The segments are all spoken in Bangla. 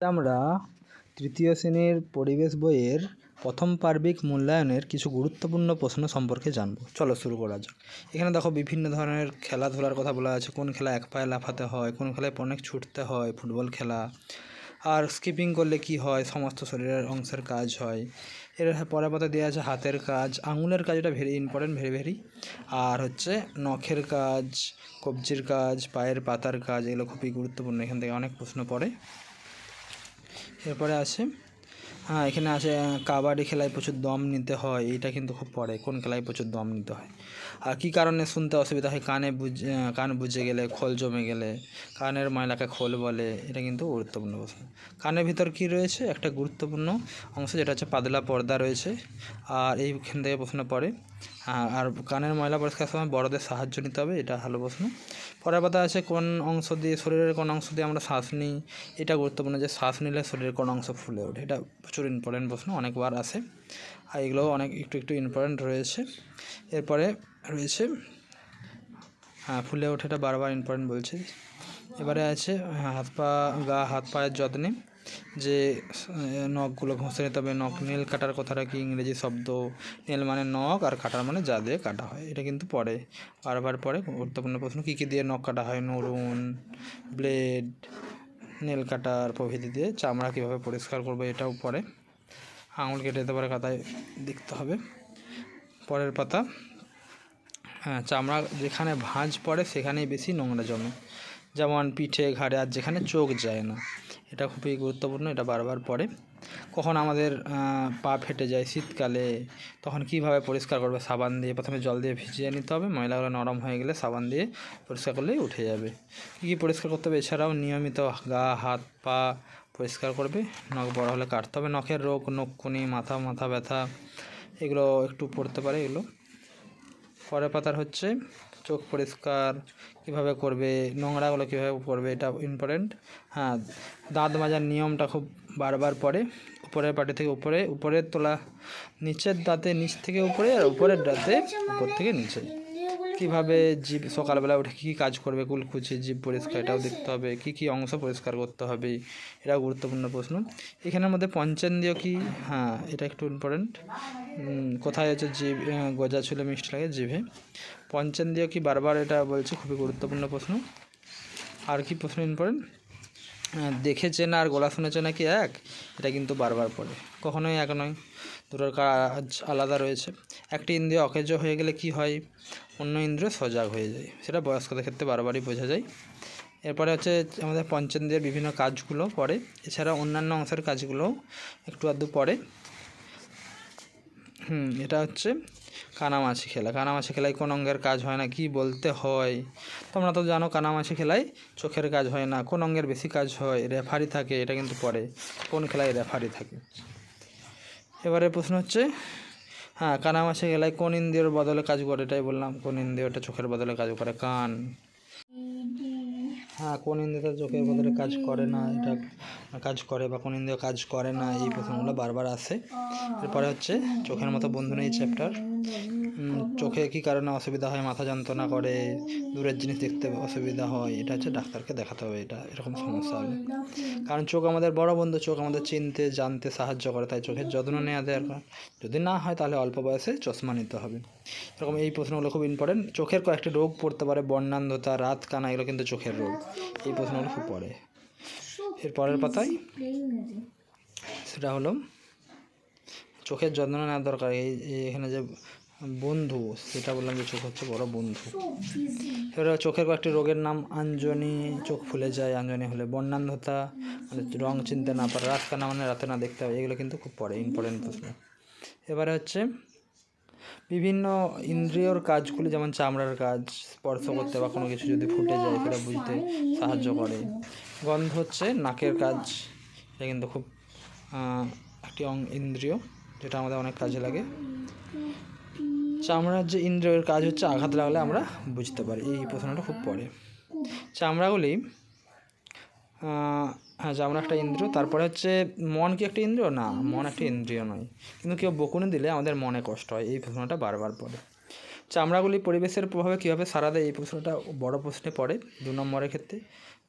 আমরা তৃতীয় শ্রেণির পরিবেশ বইয়ের প্রথম পার্বিক মূল্যায়নের কিছু গুরুত্বপূর্ণ প্রশ্ন সম্পর্কে জানব। চলো শুরু করা যাক। এখানে দেখো বিভিন্ন ধরনের খেলাধুলার কথা বলা আছে। কোন খেলা এক পায়ে লাফাতে হয়, কোন খেলায় অনেক ছুটতে হয়, ফুটবল খেলা। আর স্কিপিং করলে কি হয়, সমস্ত শরীরের অংশের কাজ হয়। এর পরে পাতা দেওয়া আছে হাতের কাজ। আঙুলের কাজ এটা ভেরি ইম্পর্টেন্ট ভেরি ভেরি আর হচ্ছে নখের কাজ, কবজির কাজ, পায়ের পাতার কাজ, এগুলো খুবই গুরুত্বপূর্ণ। এখান থেকে অনেক প্রশ্ন পড়ে। এরপরে আছে হ্যাঁ এখানে আহ, কাবাডি খেলায় প্রচুর দম নিতে হয় এটা কিন্তু খুব পড়ে কোন খেলায় প্রচুর দম নিতে হয়। আর কী কারণে শুনতে অসুবিধা হয়? কানে বুঝে কান বুঝে গেলে খোল জমে গেলে কানের ময়লাকে খোল বলে এটা কিন্তু গুরুত্বপূর্ণ প্রশ্ন কানের ভিতর কি রয়েছে? একটা গুরুত্বপূর্ণ অংশ যেটা হচ্ছে পাতলা পর্দা রয়েছে। আর এইখান থেকে প্রশ্ন পড়ে আর কানের ময়লা পরিষ্কার সময় বড়দের সাহায্য নিতে হবে এটা ভালো প্রশ্ন। পরের কথা আছে কোন অংশ দিয়ে শরীরের কোন অংশ দিয়ে আমরা শ্বাস নিই? এটা গুরুত্বপূর্ণ যে শ্বাস নিলে শরীরের কোন অংশ ফুলে ওঠে এটা প্রচুর ইম্পর্টেন্ট প্রশ্ন অনেকবার আসে আর এগুলোও অনেক একটু একটু ইম্পর্টেন্ট রয়েছে। এরপরে রয়েছে হ্যাঁ ফুলে ওঠেটা বারবার ইম্পর্টেন্ট বলছে। এবারে আছে হ্যাঁ, হাত পা গা হাত পায়ের যত্নে। যে নখগুলো ঘষে নিতে হবে। নখ নেল কাটার কথাটা কি ইংরেজি শব্দ? নেল মানে নখ আর কাটার মানে যা দিয়ে কাটা হয়। এটা কিন্তু পরে। বারবার পরে গুরুত্বপূর্ণ প্রশ্ন, কী কী দিয়ে নখ কাটা হয়? নরুন, ব্লেড, নেল কাটার প্রভৃতি দিয়ে চামড়া কীভাবে পরিষ্কার করবে এটাও পরে। আঙুল কেটে যেতে পারে, খাতায় দেখতে হবে। পরের পাতা হ্যাঁ চামড়া যেখানে ভাঁজ পড়ে সেখানেই বেশি নোংরা জমে। যেমন পিঠে, ঘাড়ে, আর যেখানে চোখ যায় না। এটা খুবই গুরুত্বপূর্ণ, এটা বারবার পড়ে। কখন আমাদের পা ফেটে যায় শীতকালে, তখন কীভাবে পরিষ্কার করবে? সাবান দিয়ে প্রথমে জল দিয়ে ভিজিয়ে নিতে হবে। ময়লাগুলো নরম হয়ে গেলে সাবান দিয়ে পরিষ্কার করলেই উঠে যাবে। কী কী পরিষ্কার করতে হবে? এছাড়াও নিয়মিত গা, হাত, পা পরিষ্কার করবে। নখ বড় হলে কাটতে হবে। নখের রোগ নখকুনি মাথা মাথা ব্যথা, এগুলো একটু পড়তে পারে এগুলো। পরের পাতার হচ্ছে চোখ পরিষ্কার কীভাবে করবে, নোংরাগুলো কীভাবে করবে এটা ইম্পর্টেন্ট হ্যাঁ দাঁত মাজার নিয়মটা খুব বারবার পরে, উপরের পাটি থেকে উপরে, উপরের তোলা নিচের দাঁতে নিচ থেকে উপরে আর উপরের দাঁতে উপর থেকে নিচে। কীভাবে জীব সকালবেলা উঠে কী কাজ করবে কুলকুচি জীব পরিষ্কার এটাও দেখতে হবে, কী কী অংশ পরিষ্কার করতে হবে, এটাও গুরুত্বপূর্ণ প্রশ্ন। এখানের মধ্যে পঞ্চেন্দ্রিয় কি? হ্যাঁ এটা একটু ইম্পর্টেন্ট কোথায় হচ্ছে জীব গজা ছুলে মিষ্টি লাগে জিভে। পঞ্চেন্দ্রিয় কি বারবার এটা বলছে, খুবই গুরুত্বপূর্ণ প্রশ্ন। আর কি প্রশ্ন ইম্পর্টেন্ট দেখে চেনা আর গলা শুনে চেনা কি এক? এটা কিন্তু বারবার পড়ে। কখনোই এক নয়, দুটোর কাজ আলাদা রয়েছে। একটি ইন্দ্রিয় অকেজ হয়ে গেলে কি হয়? অন্য ইন্দ্রিয় সজাগ হয়ে যায়। সেটা বয়স্কদের ক্ষেত্রে বারবারই বোঝা যায়। এরপরে হচ্ছে আমাদের পঞ্চেন্দ্রিয়ের বিভিন্ন কাজগুলো পড়ে। এছাড়া অন্যান্য অংশের কাজগুলোও একটু আধটু পড়ে। হুম, এটা হচ্ছে কানামাছি খেলা। কানামাছি খেলায় কোন অঙ্গের কাজ হয় না, কি বলতে হয়? তোমরা তো জানো কানামাছি খেলায় চোখের কাজ হয় না, কোন অঙ্গের বেশি কাজ হয়, রেফারি থাকে, এটা কিন্তু পড়ে। কোন খেলায় রেফারি থাকে? এবারে প্রশ্ন হচ্ছে হ্যাঁ কানামাছি গেলে কোন ইন্দ্রিয়র বদলে কাজ করে এটাই বললাম। কোন ইন্দ্রিয়টা চোখের বদলে কাজ করে? কান। হ্যাঁ কোন ইন্দ্রিয়টা চোখের বদলে কাজ করে না, এটা কাজ করে বা কোন ইন্দ্রিয় কাজ করে না, এই প্রশ্নগুলো বারবার আসে। এরপরে হচ্ছে, চোখের মতো বন্ধু নেই চ্যাপ্টার চোখে কী কারণে অসুবিধা হয় মাথা যন্ত্রণা করে দূরের জিনিস দেখতে অসুবিধা হয় এটা হচ্ছে ডাক্তারকে দেখাতে হবে এটা এরকম সমস্যা হবে কারণ চোখ আমাদের বড় বন্ধু চোখ আমাদের চিনতে জানতে সাহায্য করে তাই চোখের যত্ন নেওয়া দরকার যদি না হয় তাহলে অল্প বয়সে চশমা নিতে হবে এরকম এই প্রশ্নগুলো খুব ইম্পর্টেন্ট চোখের কয়েকটি রোগ পড়তে পারে বর্ণান্ধতা রাত কানা এগুলো কিন্তু চোখের রোগ এই প্রশ্নগুলো খুব পড়ে এর পরের পাতায় সেটা হলো চোখের যত্ন নেওয়া দরকার। এই এখানে যে বন্ধু সেটা বললাম যে চোখ হচ্ছে বড় বন্ধু। এবারে চোখের কয়েকটি রোগের নাম আঞ্জনি চোখ ফুলে যায় আঞ্জনি হলে বর্ণান্ধতা মানে রং চিনতে না পারে রাত কানা মানে রাতে না দেখতে হবে এগুলো কিন্তু খুব পড়ে ইম্পর্টেন্ট প্রশ্ন। এবারে হচ্ছে বিভিন্ন ইন্দ্রিয়র কাজগুলি যেমন চামড়ার কাজ স্পর্শ করতে বা কোনো কিছু যদি ফুটে যায় সেটা বুঝতে সাহায্য করে। গন্ধ হচ্ছে নাকের কাজ এটা কিন্তু খুব একটি অং ইন্দ্রিয়। যেটা আমাদের অনেক কাজে লাগে। চামড়ার যে ইন্দ্রিয়ের কাজ হচ্ছে আঘাত লাগলে আমরা বুঝতে পারি, এই প্রশ্নটা খুব পড়ে চামড়াগুলি হ্যাঁ চামড়া একটা ইন্দ্রিয়, তারপরে হচ্ছে মন কি একটা ইন্দ্রিয়? না, মন একটা ইন্দ্রিয় নয়। কিন্তু কেউ বকুনি দিলে আমাদের মনে কষ্ট হয়, এই প্রশ্নটা বারবার পড়ে। চামড়াগুলি পরিবেশের প্রভাবে কীভাবে সারা দেয়, এই প্রশ্নটা বড় প্রশ্নে পড়ে, দু নম্বরের ক্ষেত্রে।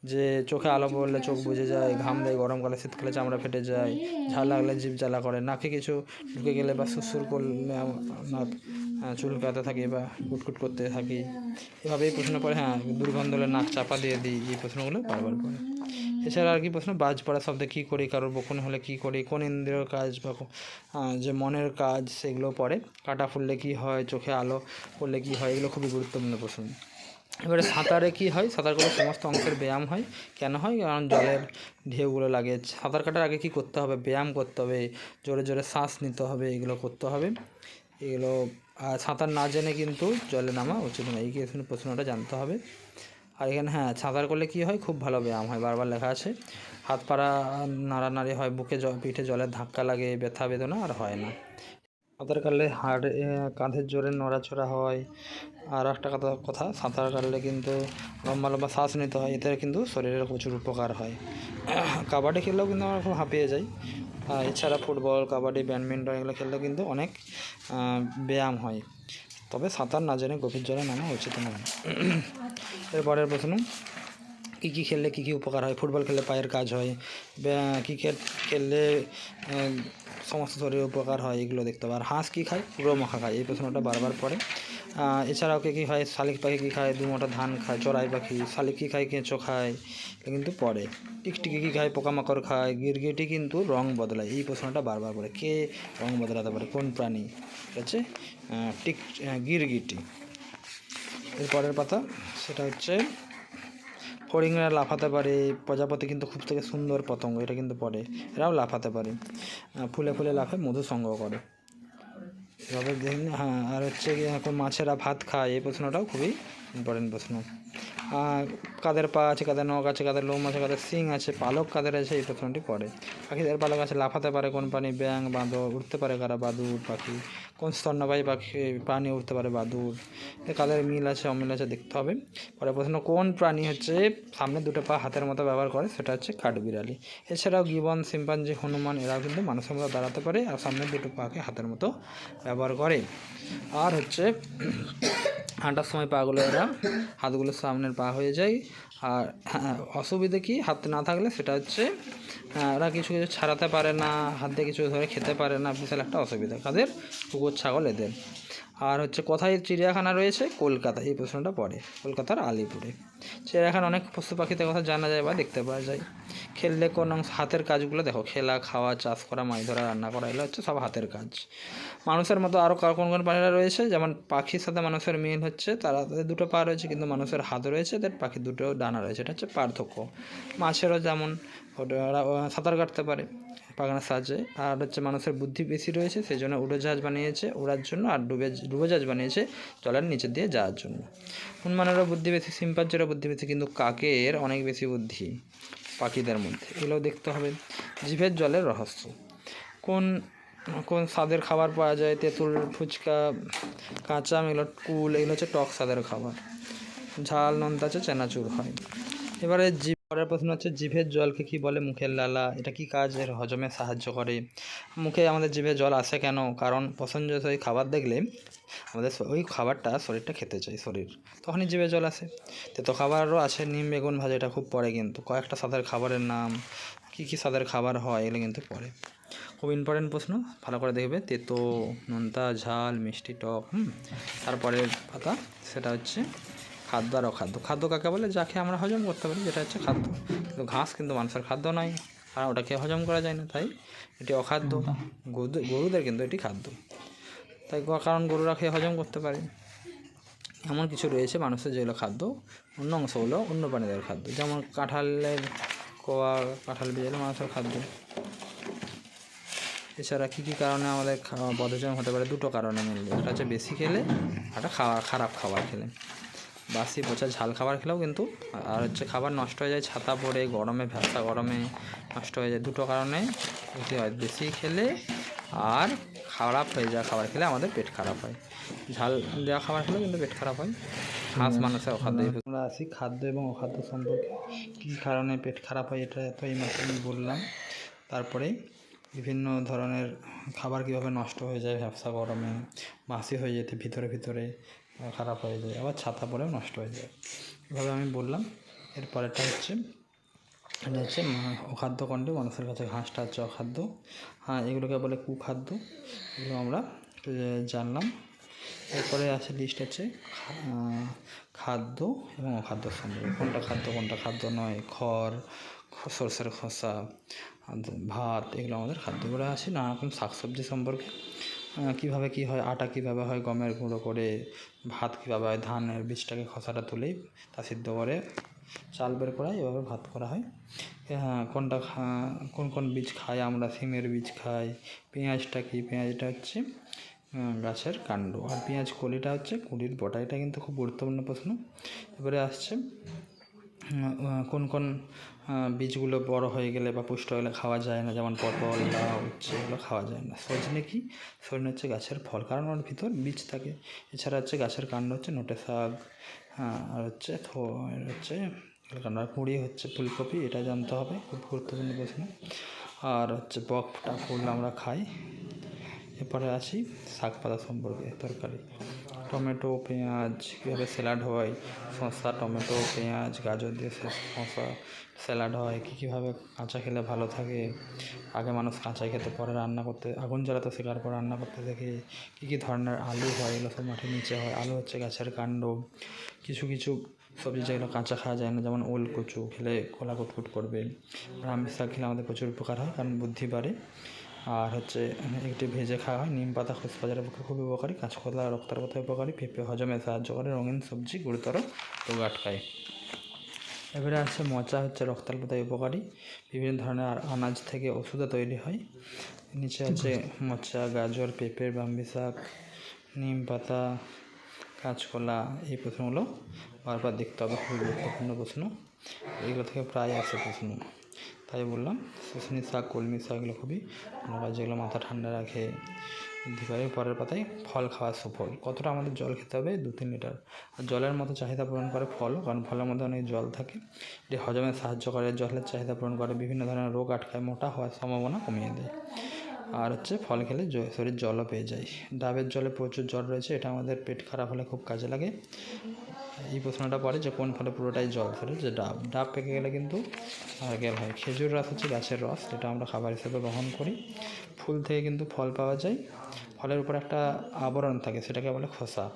যে চোখে আলো পড়লে চোখ বুজে যায়, ঘাম দেয়, গরমকালে শীতকালে চামড়া ফেটে যায়, ঝাল লাগলে জিভ জ্বালা করে, নাকে কিছু ঢুকে গেলে বা সুরসুর করলে আমার চুলকাতে থাকি বা কুটকুট করতে থাকি। এভাবে এই প্রশ্ন পড়ে হ্যাঁ দুর্গন্ধ হলে নাক চাপা দিয়ে দিই, এই প্রশ্নগুলো বারবার পড়ে। এছাড়া আর কি প্রশ্ন, বাজ পড়া শব্দে কী করি, কারোর বকুন হলে কী করি, কোন ইন্দ্রিয়র কাজ বা যে মনের কাজ, সেগুলো পড়ে। কাটা ফুললে কী হয়, চোখে আলো পড়লে কী হয়, এগুলো খুবই গুরুত্বপূর্ণ প্রশ্ন। এবারে সাঁতারে কি হয়? সাঁতার করলে সমস্ত অংশের ব্যায়াম হয়। কেন হয়? কারণ জলের ঢেউগুলো লাগে। সাঁতার কাটার আগে কি করতে হবে? ব্যায়াম করতে হবে। জোরে জোরে শ্বাস নিতে হবে। এগুলো করতে হবে। এগুলো, আর সাঁতার না জেনে কিন্তু জলে নামা উচিত নয়। এই প্রশ্নটা জানতে হবে। আর এখানে হ্যাঁ সাঁতার করলে কি হয়? খুব ভালো ব্যায়াম হয়। বারবার লেখা আছে। হাত পাড়া নাড়ানাড়ি হয়। বুকে পিঠে জলের ধাক্কা লাগে, ব্যথা, বেদনা আর হয় না। সাঁতার কাটলে হাড় কাঁধের জোরে নড়াচড়া হয়। আর একটা কথা কথা, সাঁতার কাটলে কিন্তু লম্বা লম্বা শ্বাস নিতে হয়, এতে কিন্তু শরীরের প্রচুর উপকার হয়। কাবাডি খেললেও কিন্তু আমরা খুব হাঁপিয়ে যাই। এছাড়া ফুটবল, কাবাডি, ব্যাডমিন্টন এগুলো খেললে কিন্তু অনেক ব্যায়াম হয়। তবে সাঁতার না জেনে গভীর জলে নামা উচিত নয়। এরপরের প্রশ্ন। কী কী খেললে কী কী উপকার হয়? ফুটবল খেললে পায়ের কাজ হয় ক্রিকেট খেললে সমস্ত শরীরের উপকার হয়, এগুলো দেখতে হবে। আর হাঁস কী খায়? মাখা খায়, এই প্রশ্নটা বারবার পড়ে। এছাড়াও কে কী হয় শালিক পাখি কী খায়? দু মোটা ধান খায়, চড়াই পাখি। শালিক কী খায়? কেঁচো খায় কিন্তু পড়ে। টিকটিকি কী খায়? পোকামাকড় খায়, গিরগিটি কিন্তু রং বদলায়, এই প্রশ্নটা বারবার পড়ে। কে রং বদলাতে পারে? কোন প্রাণী? ঠিক আছে? টিক গিরগিটি। এর পরের পাতা, সেটা হচ্ছে ফড়িংরা লাফাতে পারে প্রজাপতি কিন্তু খুব থেকে সুন্দর পতঙ্গ এটা কিন্তু পড়ে এরাও লাফাতে পারে। ফুলে ফুলে লাফে মধু সংগ্রহ করে। এভাবে দেখুন হ্যাঁ আর হচ্ছে এখন মাছেরা ভাত খায় এই প্রশ্নটাও খুবই ইম্পর্টেন্ট প্রশ্ন। আহ, কাদের পা আছে কাদের নখ আছে কাদের লোম আছে কাদের সিং আছে পালক কাদের আছে এই প্রশ্নটি পড়ে। পাখিদের পালক আছে লাফাতে পারে কোন প্রাণী ব্যাং বাঁদর উঠতে পারে কারা বাদুর পাখি। কোন স্তন্যবায়ী পাখি, প্রাণী উঠতে পারে বাদুর দূর। কাদের মিল আছে, অমিল আছে দেখতে হবে। পরে প্রশ্ন, কোন প্রাণী হচ্ছে সামনে দুটো পা হাতের মতো ব্যবহার করে? সেটা হচ্ছে কাঠবিড়ালি। এছাড়াও গিবন সিম্পাঞ্জি হনুমান, এরাও কিন্তু মানুষের মতো দাঁড়াতে পারে আর সামনে দুটো পাকে হাতের মতো ব্যবহার করে। আর হচ্ছে হাঁটার সময় পাগুলো এরা হাতগুলো সামনের পা হয়ে যায়। আর হ্যাঁ, অসুবিধে কি? হাত না থাকলে সেটা হচ্ছে এরা কিছু কিছু ছাড়াতে পারে না হাত দিয়ে কিছু ধরে খেতে পারে না বিশাল একটা অসুবিধা কাদের? কুকুর ছাগল এদের। আর হচ্ছে কোথায় চিড়িয়াখানা রয়েছে? কলকাতা এই প্রশ্নটা পড়ে কলকাতার আলিপুরে। চিড়িয়াখানা অনেক পশু পাখিদের কথা জানা যায় বা দেখতে পাওয়া যায়। খেললে কোন হাতের কাজগুলো দেখো খেলা খাওয়া চাষ করা মাছ ধরা রান্না করা এগুলো হচ্ছে সব হাতের কাজ। মানুষের মতো আরও কোন কোন প্রাণীরা রয়েছে? যেমন পাখির সাথে মানুষের মিল হচ্ছে, তারা তাদের দুটো পা রয়েছে, কিন্তু মানুষের হাত রয়েছে, তাদের পাখির দুটো ডানা রয়েছে। এটা হচ্ছে পার্থক্য। মাছেরও যেমন সাঁতার কাটতে পারে পাখানার সাহায্যে। আর হচ্ছে মানুষের বুদ্ধি বেশি রয়েছে সেই জন্য উড়োজাহাজ বানিয়েছে ওড়ার জন্য আর ডুবে ডুবোজাহাজ বানিয়েছে জলের নিচে দিয়ে যাওয়ার জন্য। হনুমানেরও বুদ্ধি বেশি সিম্পাঞ্জেরও বুদ্ধি বেশি, কিন্তু কাকের অনেক বেশি বুদ্ধি পাখিদের মধ্যে। এগুলো দেখতে হবে। জিভের জলের রহস্য। কোন কোন স্বাদের খাবার পাওয়া যায়, তেঁতুল, ফুচকা, কাঁচা এগুলো কুল, এগুলো হচ্ছে টক স্বাদের খাবার। ঝাল, নোনতা হচ্ছে চেনাচুর হয়। এবারে জিভ পরের প্রশ্ন হচ্ছে, জিভের জলকে কি বলে মুখের লালা? এটা কি কাজ? এর হজমে সাহায্য করে। মুখে আমাদের জিভে জল আসে কেন? কারণ পছন্দসই খাবার দেখলে আমাদের ওই খাবারটা শরীরটা খেতে চাই শরীর। তখনই জিভে জল আসে। তেতো খাবারও আছে নিম, বেগুন ভাজা এটা খুব পড়ে কিন্তু। কয়েকটা স্বাদের খাবারের নাম, কী কী স্বাদের খাবার হয়, এগুলো কিন্তু পড়ে খুব ইম্পর্টেন্ট প্রশ্ন ভালো করে দেখবে। তেতো নোনতা ঝাল মিষ্টি টক হুম? তারপরের পাতা সেটা হচ্ছে খাদ্য আর অখাদ্য। খাদ্য কাকে বলে? যাকে আমরা হজম করতে পারি যেটা হচ্ছে খাদ্য। কিন্তু ঘাস কিন্তু মানুষের খাদ্য নয় আর ওটা খেয়ে হজম করা যায় না তাই? এটি অখাদ্য। গরুদের গরুদের কিন্তু এটি খাদ্য। তাই কারণ গরুরা খেয়ে হজম করতে পারে। এমন কিছু রয়েছে মানুষের যেগুলো খাদ্য অন্য অংশ অংশগুলো অন্য প্রাণীদের খাদ্য। যেমন কাঁঠালের কোয়া কাঁঠাল বিজালে মানুষের খাদ্য। এছাড়া কী কী কারণে আমাদের খাওয়া বদহজম হতে পারে? দুটো কারণে মেনলি একটা হচ্ছে বেশি খেলে একটা খাওয়া, খারাপ খাবার খেলে। বাসি পচা ঝাল খাবার খেলেও কিন্তু, আর হচ্ছে খাবার নষ্ট হয়ে যায়, ছাতা পড়ে, গরমে, ভ্যাসা গরমে নষ্ট হয়ে যায়। দুটো কারণে ক্ষতি হয়? বেশি খেলে আর খারাপ হয়ে যাওয়া খাবার খেলে আমাদের পেট খারাপ হয়। ঝাল দেওয়া খাবার খেলেও কিন্তু পেট খারাপ হয়। হাঁস মানুষের অখাদ্য আমরা আসি খাদ্য এবং অখাদ্য সম্পর্কে। কী কারণে পেট খারাপ হয় এটা তো এই মাসে আমি বললাম। তারপরে বিভিন্ন ধরনের খাবার কীভাবে নষ্ট হয়ে যায় ব্যবসা গরমে, বাসি হয়ে যেতে, ভিতরে ভিতরে খারাপ হয়ে যায়, আবার ছাতা পরেও নষ্ট হয়ে যায়। এভাবে আমি বললাম। এরপরেরটা হচ্ছে, এটা হচ্ছে অখাদ্য কণ্ঠে মানুষের কাছে ঘাসটা হচ্ছে অখাদ্য। হ্যাঁ এগুলোকে বলে কুখাদ্য। এগুলো আমরা জানলাম। এরপরে আছে লিস্ট আছে খাদ্য এবং অখাদ্য সম্পর্কে কোনটা খাদ্য কোনটা খাদ্য নয়? খড় সরষের খোসা ভাত এগুলো আমাদের খাদ্য এবারে আসি নানা রকম শাকসবজি সম্পর্কে। আহ, কীভাবে কী হয় আটা কীভাবে হয় গমের গুঁড়ো করে ভাত কীভাবে হয় ধানের বীজটাকে খসাটা তুলেই তা সিদ্ধ করে চাল বের করা এভাবে ভাত করা হয়। কোনটা কোন কোন বীজ খাই আমরা সিমের বীজ খাই পেঁয়াজটা কি পেঁয়াজটা হচ্ছে গাছের কাণ্ড। আর পেঁয়াজ কলিটা হচ্ছে কুলির বটা এটা কিন্তু খুব গুরুত্বপূর্ণ প্রশ্ন। এবারে আসছে কোন কোন বীজগুলো বড় হয়ে গেলে বা পুষ্ট গেলে খাওয়া যায় না? যেমন পটল, লাউ, উচ্ছে, এগুলো খাওয়া যায় না। সজনে কি? সজনে হচ্ছে গাছের ফল। কারণ ওর ভিতর বীজ থাকে। এছাড়া হচ্ছে গাছের কাণ্ড হচ্ছে নোটে শাক আর হচ্ছে হচ্ছে আর কুঁড়ি হচ্ছে ফুলকপি, এটা জানতে হবে। খুব গুরুত্বপূর্ণ প্রশ্ন। আর হচ্ছে বকটা ফুল আমরা খাই। এরপরে আসি শাক পাতা সম্পর্কে, তরকারি। টমেটো, পেঁয়াজ, কীভাবে স্যালাড হয়? শসা, টমেটো, পেঁয়াজ, গাজর দিয়ে শসা স্যালাড হয়। কী কীভাবে কাঁচা খেলে ভালো থাকে? আগে মানুষ কাঁচা খেতে, পরে রান্না করতে, আগুন জ্বালাতে শেখার পর রান্না করতে দেখে কী কী ধরনের আলু হয়, এগুলো সব মাটির নিচে হয়। আলু হচ্ছে গাছের কাণ্ড। কিছু কিছু সবজি যেগুলো কাঁচা খাওয়া যায় না, যেমন ওল, কচু, খেলে কোলা কুটকুট করবে। ব্রাহ্মী শাক খেলে আমাদের প্রচুর উপকার হয়, কারণ বুদ্ধি বাড়ে। আর হচ্ছে একটি ভেজে খাওয়া হয়। নিম পাতা খোসবাজারের পক্ষে খুবই উপকারী। কাঁচকলা, রক্তের পথে উপকারী। পেঁপে, হজমে সাহায্য করে। রঙিন সবজি গুরুতর রোগ আটকায়। এবারে আছে মোচা, হচ্ছে রক্তাল্পতায় উপকারী। বিভিন্ন ধরনের আনাজ থেকে ওষুধও তৈরি হয়। নিচে আছে মোচা, গাজর, পেঁপে, বাম্বি শাক, নিম পাতা, কাঁচকলা। এই প্রশ্নগুলো বারবার দেখতে হবে। খুবই গুরুত্বপূর্ণ প্রশ্ন। এইগুলো থেকে প্রায় আসে প্রশ্ন। তাই বললাম শুশনি শাক, কলমি শাক এগুলো খুবই কাজ যেগুলো মাথা ঠান্ডা রাখে করে পরের পাতায় ফল খাওয়ার সুফল। কতটা আমাদের জল খেতে হবে? দু, তিন লিটার। আর জলের মতো চাহিদা পূরণ করে ফল কারণ ফলের মধ্যে অনেক জল থাকে। এটি হজমে সাহায্য করে, জলের চাহিদা পূরণ করে, বিভিন্ন ধরনের রোগ আটকায়, মোটা হওয়ার সম্ভাবনা কমিয়ে দেয়। আর হচ্ছে ফল খেলে শরীর জলও পেয়ে যায়। ডাবের জলে প্রচুর জল রয়েছে, এটা আমাদের পেট খারাপ হলে খুব কাজে লাগে। এই প্রশ্নটা পড়ে যে কোন ফলে পুরোটাই জল সেটা যে ডাব ডাব পেকে গেলে কিন্তু নারকেল হয় খেজুর রস হচ্ছে গাছের রস, যেটা আমরা খাবার হিসেবে গ্রহণ করি। ফুল থেকে কিন্তু ফল পাওয়া যায়। ফলের উপর একটা আবরণ থাকে, সেটাকে বলে খোসা।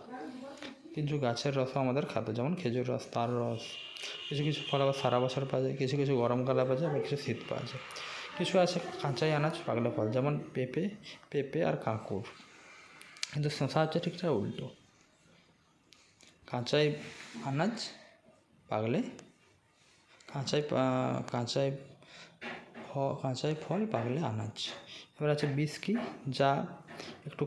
কিছু গাছের রসও আমাদের খাদ্য, যেমন খেজুর রস, তার রস। কিছু কিছু ফল আবার সারা বছর পাওয়া যায়, কিছু কিছু গরমকালে পাওয়া যায়, আবার কিছু শীত পাওয়া যায়। কিছু আছে কাঁচাই আনাজ, পাগলা ফল, যেমন পেঁপে পেঁপে আর কাঁকুর। কিন্তু শশা হচ্ছে ঠিক তার উল্টো। কাঁচাই আনাজ পাগলে। কাঁচাই কাঁচাই কাঁচাই ফল পাগলে আনাজ। এবার আছে বিস্কি যা একটু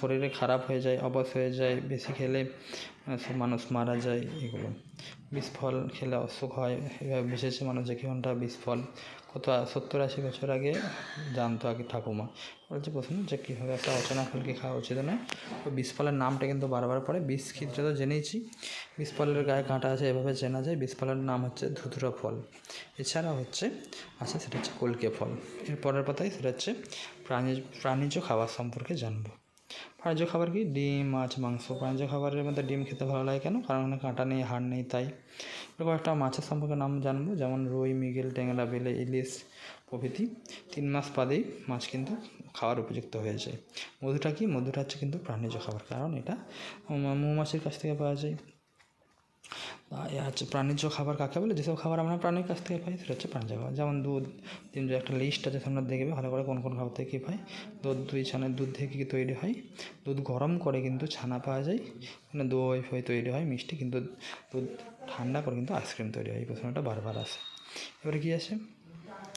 শরীরে খারাপ হয়ে যায়, অবশ হয়ে যায়, বেশি খেলে মানুষ মারা যায়, এগুলো। বিষ ফল খেলে অসুখ হয়, এভাবে মানুষ, যে কোনটা বিষ ফল। কত সত্তর আশি বছর আগে জানতো আগে ঠাকুমা। বলছে প্রশ্ন যে কীভাবে একটা অচেনা ফলকে খাওয়া উচিত নয়? তো বিষ নামটা কিন্তু বারবার পড়ে, বিষ ক্ষেত্রে তো জেনেইছি। বিষ ফলের গায়ে কাঁটা আছে, এভাবে চেনা যায়, বিষ ফলের নাম হচ্ছে ধুতুরা ফল। এছাড়া হচ্ছে আছে সেটা হচ্ছে কলকে ফল। এর পরের পাতায় সেটা হচ্ছে প্রাণী, প্রাণীজ খাবার সম্পর্কে জানব। প্রাণীজ খাবার কি? ডিম, মাছ, মাংস। প্রাণীজ খাবারের মধ্যে ডিম খেতে ভালো লাগে কেন? কারণ ওখানে কাঁটা নেই, হাড় নেই, তাই। এরকম একটা মাছের সম্পর্কে নাম জানব, যেমন রুই, মৃগেল, ট্যাংরা, বেলে, ইলিশ প্রভৃতি। তিন মাস বাদেই মাছ কিন্তু খাওয়ার উপযুক্ত হয়ে যায়। মধুটা কি? মধুটা হচ্ছে কিন্তু প্রাণীজ খাবার। কারণ এটা মৌমাছির কাছ থেকে পাওয়া যায়। হচ্ছে প্রাণীজ খাবার কাকে বলে? যেসব খাবার আমরা প্রাণীর কাছ থেকে পাই, সেটা হচ্ছে প্রাণীজ খাবার। যেমন দুধ তিন একটা লিস্ট আছে, তোমরা দেখবে ভালো করে কোন কোন খাবার থেকে কী পাই দুধ, দুই ছানার দুধ থেকে কী তৈরি হয়। দুধ গরম করে কিন্তু ছানা পাওয়া যায়। মানে দই, ফই তৈরি হয়, মিষ্টি কিন্তু দুধ ঠান্ডা করে কিন্তু আইসক্রিম তৈরি হয়। এই প্রশ্নটা বারবার আসে। এবারে কী আছে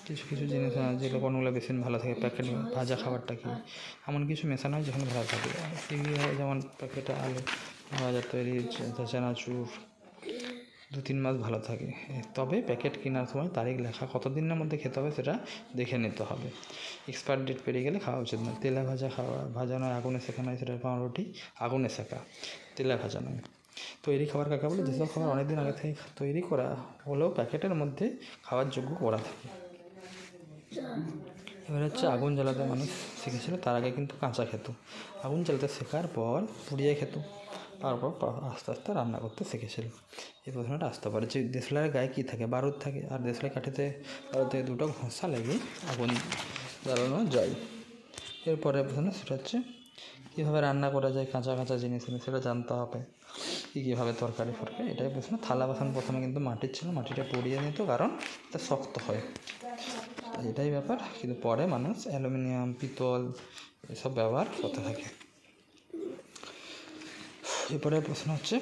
কিছু কিছু জিনিস যেগুলো কোনগুলো বেশি ভালো থাকে। প্যাকেট ভাজা খাবারটা কি? এমন কিছু মেশানো হয় যেখানে ভালো থাকে। কী হয় যেমন প্যাকেটে আলু, ভাজা তৈরি চানাচুর দু তিন মাস ভালো থাকে। তবে প্যাকেট কেনার সময় তারিখ লেখা কত দিনের মধ্যে খেতে হবে সেটা দেখে নিতে হবে। এক্সপায়ার ডেট পেরিয়ে গেলে খাওয়া উচিত নয়। তেলা ভাজা খাওয়া, ভাজা নয়, আগুনে শেখা নয়, সেটা পাউরুটি আগুনে শেখা তেলা ভাজা নয়। তৈরি খাবার কাকে বলে, যেসব খাবার অনেক দিন আগে থেকে তৈরি করা হলেও প্যাকেটের মধ্যে খাওয়ার যোগ্য করা থাকে। এবার হচ্ছে আগুন জ্বালাতে মানুষ শিখেছিল, তার আগে কিন্তু কাঁচা খেত। আগুন জ্বালাতে শেখার পর পুড়িয়ে খেত। তারপর আস্তে আস্তে রান্না করতে শিখেছিল এই প্রশ্নটা আসতে পারে যে দেশলাইয়ের গায়ে কী থাকে? বারুদ থাকে। আর দেশলাই কাঠিতে, বারুদে দুটো ঘষা লেগে আগুন জ্বালানো যায়। এরপরে প্রশ্ন সেটা হচ্ছে, কীভাবে রান্না করা যায়, কাঁচা কাঁচা জিনিস এনে সেটা জানতে হবে। কী কীভাবে তরকারি ফরকারি, এটাই প্রশ্ন। থালা বাসন প্রথমে কিন্তু মাটির ছিল, মাটিটা পড়িয়ে নিত কারণ এটা শক্ত হয়। এটাই ব্যাপার। কিন্তু পরে মানুষ অ্যালুমিনিয়াম, পিতল এসব ব্যবহার করতে থাকে। এরপরে প্রশ্ন হচ্ছে,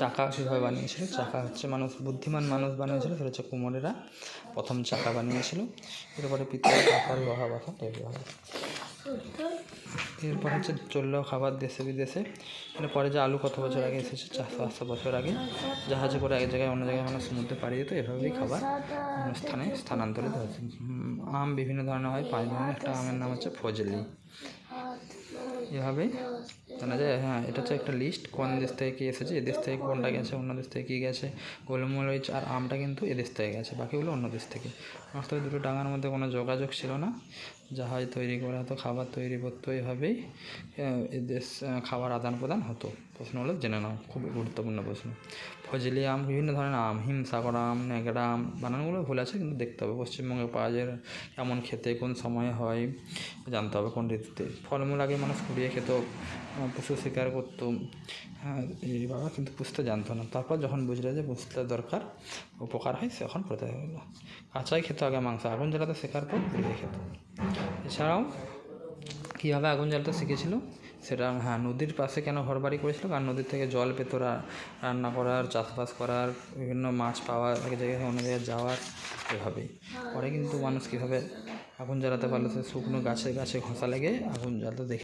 চাকা কীভাবে বানিয়েছিল? চাকা হচ্ছে মানুষ, বুদ্ধিমান মানুষ বানিয়েছিল, সেটা হচ্ছে কুমোরেরা প্রথম চাকা বানিয়েছিল। এরপরে পিতল পাথর লোহা বাসন তৈরি হয় এরপর হচ্ছে চলল খাবার দেশে, বিদেশে। এরপরে যে আলু কত বছর আগে এসেছে চারশো পাঁচশো বছর আগে। জাহাজে করে এক জায়গায় অন্য জায়গায় মানুষ সমুদ্রে পাড়ি যেত এভাবেই খাবার স্থানে স্থানান্তরিত হয়েছে আম বিভিন্ন ধরনের হয়, পাঁচ ধরনের। একটা আমের নাম হচ্ছে ফজলি। এভাবেই জানা যায় হ্যাঁ এটা হচ্ছে একটা লিস্ট কোন দেশ থেকে কী এসেছে এদেশ থেকে কোনটা গেছে, অন্য দেশ থেকে কী গেছে, গোলমরিচ আর আমটা কিন্তু এদেশ থেকে গেছে, বাকিগুলো অন্য দেশ থেকে। সমস্ত দুটো ডাঙার মধ্যে কোনো যোগাযোগ ছিল না, জাহাজ তৈরি করা হতো, খাবার তৈরি করতো, এভাবেই এদেশ খাবার আদান প্রদান হতো। প্রশ্ন হলো, জেনে নাও, খুবই গুরুত্বপূর্ণ প্রশ্ন। ফজলি আম, বিভিন্ন ধরনের আম, হিমসাগর আম ন্যাংরা আম, বানানগুলো ভুল আছে, কিন্তু দেখতে হবে পশ্চিমবঙ্গে পাওয়া যায় কেমন খেতে, কোন সময়ে হয়, জানতে হবে কোন ঋতুতে। ফলমূল আগে মানুষ কুড়িয়ে খেত পশু শিকার করতো। হ্যাঁ এই বাবা কিন্তু পুষতে জানতো না। তারপর যখন বুঝলো যে বুঝতে দরকার, উপকার হয় তখন প্রতি হলো কাঁচাই খেত আগে মাংস, আগুন জ্বালাতে শেখার পর পুড়িয়ে খেত। এছাড়াও, কীভাবে আগুন জ্বালাতে শিখেছিল? সেটা হ্যাঁ নদীর পাশে কেন ঘর বাড়ি করেছিল? কারণ নদীর থেকে জল পেতরা রান্না করার, চাষবাস করার, বিভিন্ন মাছ পাওয়ার, এক জায়গায় অন্য জায়গায় যাওয়ার এভাবেই। পরে কিন্তু মানুষ কীভাবে আগুন জ্বালাতে পারল, সে শুকনো গাছে গাছে ঘষা লেগে আগুন জ্বালাতে দেখে